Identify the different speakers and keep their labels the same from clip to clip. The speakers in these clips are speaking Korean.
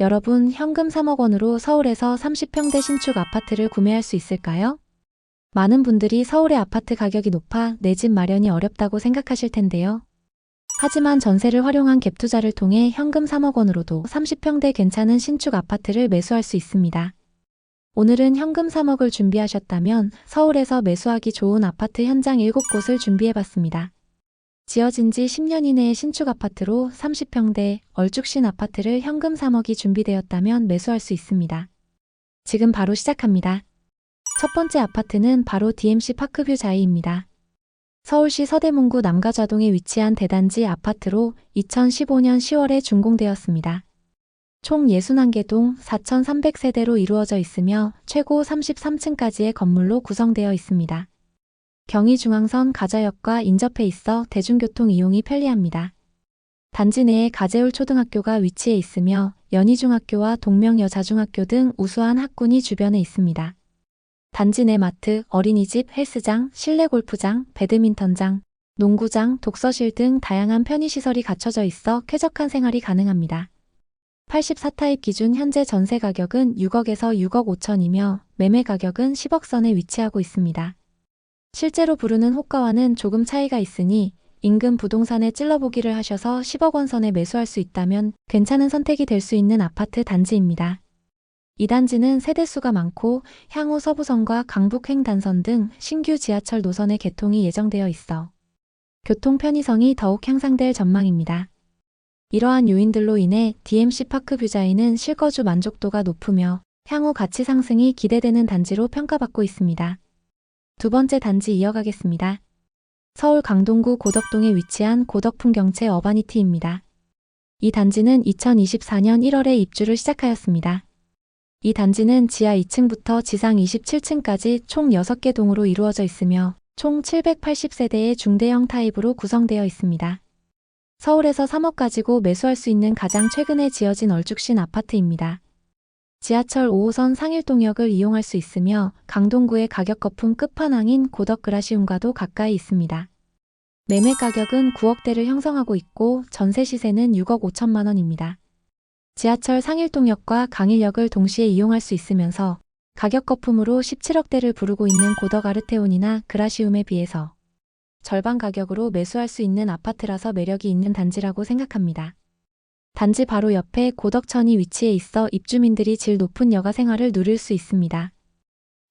Speaker 1: 여러분, 현금 3억 원으로 서울에서 30평대 신축 아파트를 구매할 수 있을까요? 많은 분들이 서울의 아파트 가격이 높아 내 집 마련이 어렵다고 생각하실 텐데요. 하지만 전세를 활용한 갭 투자를 통해 현금 3억 원으로도 30평대 괜찮은 신축 아파트를 매수할 수 있습니다. 오늘은 현금 3억을 준비하셨다면 서울에서 매수하기 좋은 아파트 현장 7곳을 준비해봤습니다. 지어진 지 10년 이내의 신축 아파트로 30평대 얼죽신 아파트를 현금 3억이 준비되었다면 매수할 수 있습니다. 지금 바로 시작합니다. 첫 번째 아파트는 바로 DMC 파크뷰 자이입니다. 서울시 서대문구 남가좌동에 위치한 대단지 아파트로 2015년 10월에 준공되었습니다. 총 61개 동 4,300세대로 이루어져 있으며 최고 33층까지의 건물로 구성되어 있습니다. 경의중앙선 가자역과 인접해 있어 대중교통 이용이 편리합니다. 단지 내에 가재울 초등학교가 위치해 있으며 연희중학교와 동명여자중학교 등 우수한 학군이 주변에 있습니다. 단지 내 마트, 어린이집, 헬스장, 실내 골프장, 배드민턴장, 농구장, 독서실 등 다양한 편의시설이 갖춰져 있어 쾌적한 생활이 가능합니다. 84타입 기준 현재 전세 가격은 6억에서 6억 5천이며 매매 가격은 10억 선에 위치하고 있습니다. 실제로 부르는 호가와는 조금 차이가 있으니 인근 부동산에 찔러보기를 하셔서 10억 원 선에 매수할 수 있다면 괜찮은 선택이 될 수 있는 아파트 단지입니다. 이 단지는 세대수가 많고 향후 서부선과 강북 횡단선 등 신규 지하철 노선의 개통이 예정되어 있어 교통 편의성이 더욱 향상될 전망입니다. 이러한 요인들로 인해 DMC 파크 뷰자이는 실거주 만족도가 높으며 향후 가치 상승이 기대되는 단지로 평가받고 있습니다. 두 번째 단지 이어가겠습니다. 서울 강동구 고덕동에 위치한 고덕풍경채 어바니티입니다. 이 단지는 2024년 1월에 입주를 시작하였습니다. 이 단지는 지하 2층부터 지상 27층까지 총 6개 동으로 이루어져 있으며 총 780세대의 중대형 타입으로 구성되어 있습니다. 서울에서 3억 가지고 매수할 수 있는 가장 최근에 지어진 얼죽신 아파트입니다. 지하철 5호선 상일동역을 이용할 수 있으며 강동구의 가격 거품 끝판왕인 고덕그라시움과도 가까이 있습니다. 매매 가격은 9억대를 형성하고 있고 전세 시세는 6억 5천만 원입니다. 지하철 상일동역과 강일역을 동시에 이용할 수 있으면서 가격 거품으로 17억대를 부르고 있는 고덕 아르테온이나 그라시움에 비해서 절반 가격으로 매수할 수 있는 아파트라서 매력이 있는 단지라고 생각합니다. 단지 바로 옆에 고덕천이 위치해 있어 입주민들이 질 높은 여가 생활을 누릴 수 있습니다.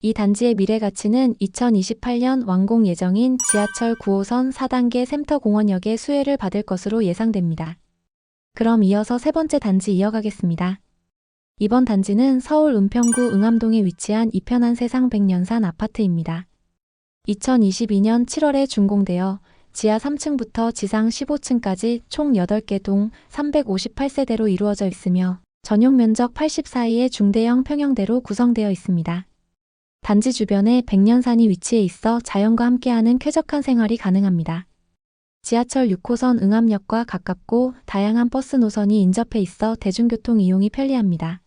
Speaker 1: 이 단지의 미래 가치는 2028년 완공 예정인 지하철 9호선 4단계 샘터공원역의 수혜를 받을 것으로 예상됩니다. 그럼 이어서 세 번째 단지 이어가겠습니다. 이번 단지는 서울 은평구 응암동에 위치한 이편한 세상 백년산 아파트입니다. 2022년 7월에 준공되어 지하 3층부터 지상 15층까지 총 8개 동 358세대로 이루어져 있으며 전용 면적 84의 중대형 평형대로 구성되어 있습니다. 단지 주변에 백년산이 위치해 있어 자연과 함께하는 쾌적한 생활이 가능합니다. 지하철 6호선 응암역과 가깝고 다양한 버스 노선이 인접해 있어 대중교통 이용이 편리합니다.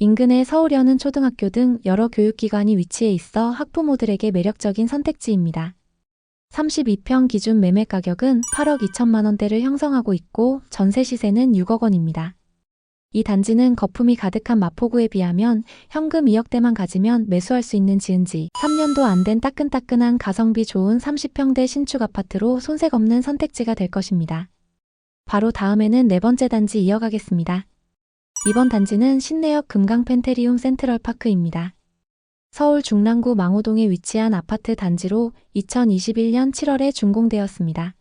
Speaker 1: 인근의 서울여는 초등학교 등 여러 교육기관이 위치해 있어 학부모들에게 매력적인 선택지입니다. 32평 기준 매매 가격은 8억 2천만 원대를 형성하고 있고 전세 시세는 6억 원입니다. 이 단지는 거품이 가득한 마포구에 비하면 현금 2억대만 가지면 매수할 수 있는 지은 지 3년도 안 된 따끈따끈한 가성비 좋은 30평대 신축 아파트로 손색 없는 선택지가 될 것입니다. 바로 다음에는 네 번째 단지 이어가겠습니다. 이번 단지는 신내역 금강 펜테리움 센트럴파크입니다. 서울 중랑구 망호동에 위치한 아파트 단지로 2021년 7월에 준공되었습니다.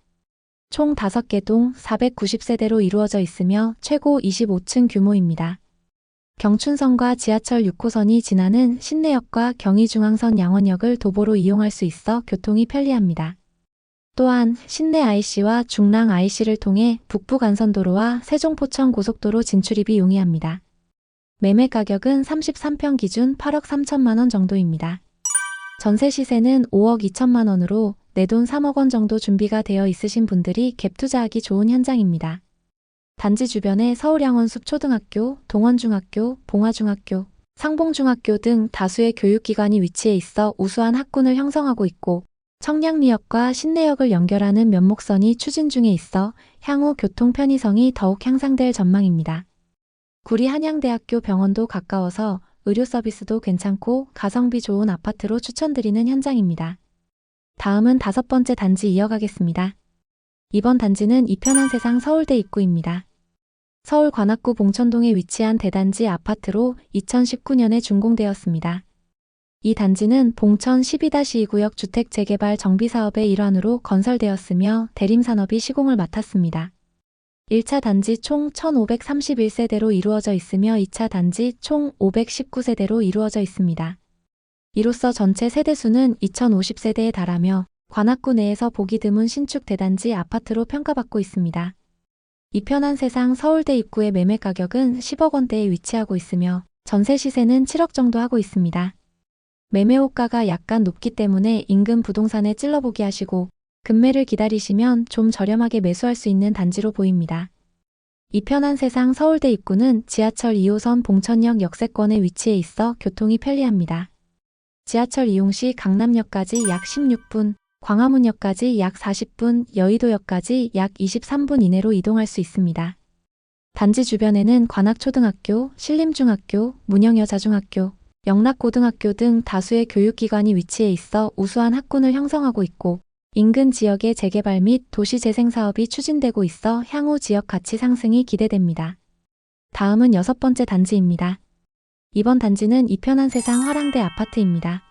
Speaker 1: 총 5개 동 490세대로 이루어져 있으며 최고 25층 규모입니다. 경춘선과 지하철 6호선이 지나는 신내역과 경의중앙선 양원역을 도보로 이용할 수 있어 교통이 편리합니다. 또한 신내 IC와 중랑 IC를 통해 북부간선도로와 세종포천 고속도로 진출입이 용이합니다. 매매 가격은 33평 기준 8억 3천만 원 정도입니다. 전세 시세는 5억 2천만 원으로 내돈 3억 원 정도 준비가 되어 있으신 분들이 갭 투자하기 좋은 현장입니다. 단지 주변에 서울양원숲 초등학교, 동원중학교, 봉화중학교, 상봉중학교 등 다수의 교육기관이 위치해 있어 우수한 학군을 형성하고 있고 청량리역과 신내역을 연결하는 면목선이 추진 중에 있어 향후 교통 편의성이 더욱 향상될 전망입니다. 구리 한양대학교 병원도 가까워서 의료 서비스도 괜찮고 가성비 좋은 아파트로 추천드리는 현장입니다. 다음은 다섯 번째 단지 이어가겠습니다. 이번 단지는 이편한 세상 서울대 입구입니다. 서울 관악구 봉천동에 위치한 대단지 아파트로 2019년에 준공되었습니다. 이 단지는 봉천 12-2구역 주택 재개발 정비 사업의 일환으로 건설되었으며 대림산업이 시공을 맡았습니다. 1차 단지 총 1531세대로 이루어져 있으며 2차 단지 총 519세대로 이루어져 있습니다. 이로써 전체 세대수는 2050세대에 달하며 관악구 내에서 보기 드문 신축 대단지 아파트로 평가받고 있습니다. 이 편한 세상 서울대 입구의 매매 가격은 10억 원대에 위치하고 있으며 전세 시세는 7억 정도 하고 있습니다. 매매 호가가 약간 높기 때문에 인근 부동산에 찔러보기 하시고 급매를 기다리시면 좀 저렴하게 매수할 수 있는 단지로 보입니다. 이 편한 세상 서울대 입구는 지하철 2호선 봉천역 역세권에 위치해 있어 교통이 편리합니다. 지하철 이용 시 강남역까지 약 16분, 광화문역까지 약 40분, 여의도역까지 약 23분 이내로 이동할 수 있습니다. 단지 주변에는 관악초등학교, 신림중학교, 문영여자중학교, 영락고등학교 등 다수의 교육기관이 위치해 있어 우수한 학군을 형성하고 있고 인근 지역의 재개발 및 도시 재생 사업이 추진되고 있어 향후 지역 가치 상승이 기대됩니다. 다음은 여섯 번째 단지입니다. 이번 단지는 이편한 세상 화랑대 아파트입니다.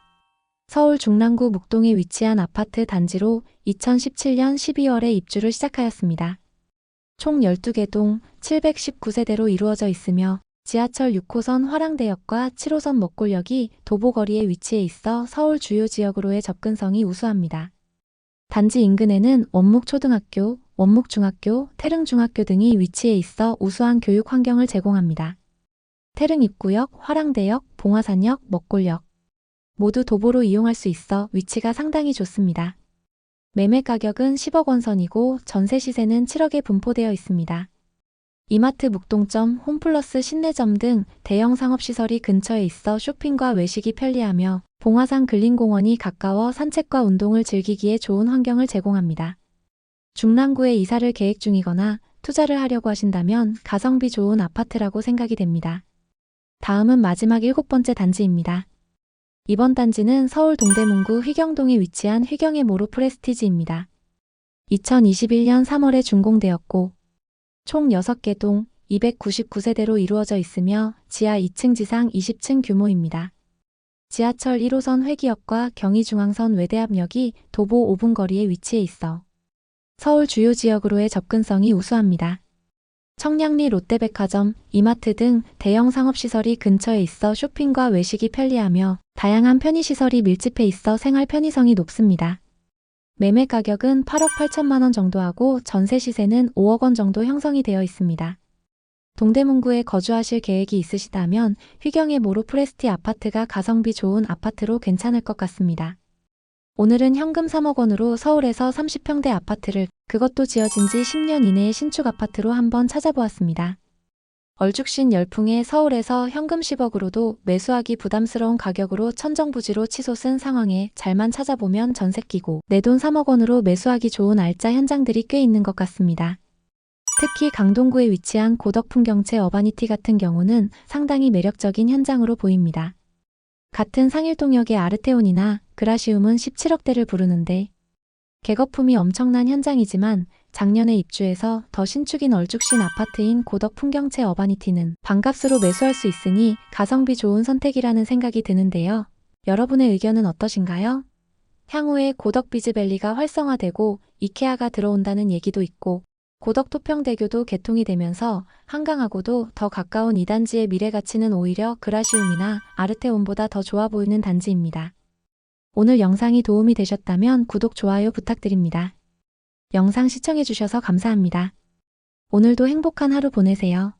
Speaker 1: 서울 중랑구 묵동에 위치한 아파트 단지로 2017년 12월에 입주를 시작하였습니다. 총 12개 동 719세대로 이루어져 있으며 지하철 6호선 화랑대역과 7호선 먹골역이 도보거리에 위치해 있어 서울 주요 지역으로의 접근성이 우수합니다. 단지 인근에는 원묵초등학교, 원묵중학교, 태릉중학교 등이 위치해 있어 우수한 교육 환경을 제공합니다. 태릉 입구역, 화랑대역, 봉화산역, 먹골역 모두 도보로 이용할 수 있어 위치가 상당히 좋습니다. 매매 가격은 10억 원 선이고 전세 시세는 7억에 분포되어 있습니다. 이마트 묵동점, 홈플러스 신내점 등 대형 상업시설이 근처에 있어 쇼핑과 외식이 편리하며 봉화산 근린공원이 가까워 산책과 운동을 즐기기에 좋은 환경을 제공합니다. 중랑구에 이사를 계획 중이거나 투자를 하려고 하신다면 가성비 좋은 아파트라고 생각이 됩니다. 다음은 마지막 일곱 번째 단지입니다. 이번 단지는 서울 동대문구 휘경동에 위치한 휘경의 모로 프레스티지입니다. 2021년 3월에 준공되었고 총 6개 동 299세대로 이루어져 있으며 지하 2층 지상 20층 규모입니다. 지하철 1호선 회기역과 경의중앙선 외대합역이 도보 5분 거리에 위치해 있어 서울 주요 지역으로의 접근성이 우수합니다. 청량리 롯데백화점, 이마트 등 대형 상업시설이 근처에 있어 쇼핑과 외식이 편리하며 다양한 편의시설이 밀집해 있어 생활 편의성이 높습니다. 매매 가격은 8억 8천만 원 정도 하고 전세 시세는 5억 원 정도 형성이 되어 있습니다. 동대문구에 거주하실 계획이 있으시다면 휘경의 모로프레스티 아파트가 가성비 좋은 아파트로 괜찮을 것 같습니다. 오늘은 현금 3억 원으로 서울에서 30평대 아파트를 그것도 지어진 지 10년 이내의 신축 아파트로 한번 찾아보았습니다. 얼죽신 열풍에 서울에서 현금 10억으로도 매수하기 부담스러운 가격으로 천정부지로 치솟은 상황에 잘만 찾아보면 전세 끼고 내 돈 3억 원으로 매수하기 좋은 알짜 현장들이 꽤 있는 것 같습니다. 특히 강동구에 위치한 고덕풍경채 어바니티 같은 경우는 상당히 매력적인 현장으로 보입니다. 같은 상일동역의 아르테온이나 그라시움은 17억대를 부르는데 개거품이 엄청난 현장이지만 작년에 입주해서 더 신축인 얼죽신 아파트인 고덕 풍경채 어바니티는 반값으로 매수할 수 있으니 가성비 좋은 선택이라는 생각이 드는데요. 여러분의 의견은 어떠신가요? 향후에 고덕 비즈밸리가 활성화되고 이케아가 들어온다는 얘기도 있고 고덕 토평대교도 개통이 되면서 한강하고도 더 가까운 이 단지의 미래 가치는 오히려 그라시움이나 아르테온보다 더 좋아 보이는 단지입니다. 오늘 영상이 도움이 되셨다면 구독, 좋아요 부탁드립니다. 영상 시청해주셔서 감사합니다. 오늘도 행복한 하루 보내세요.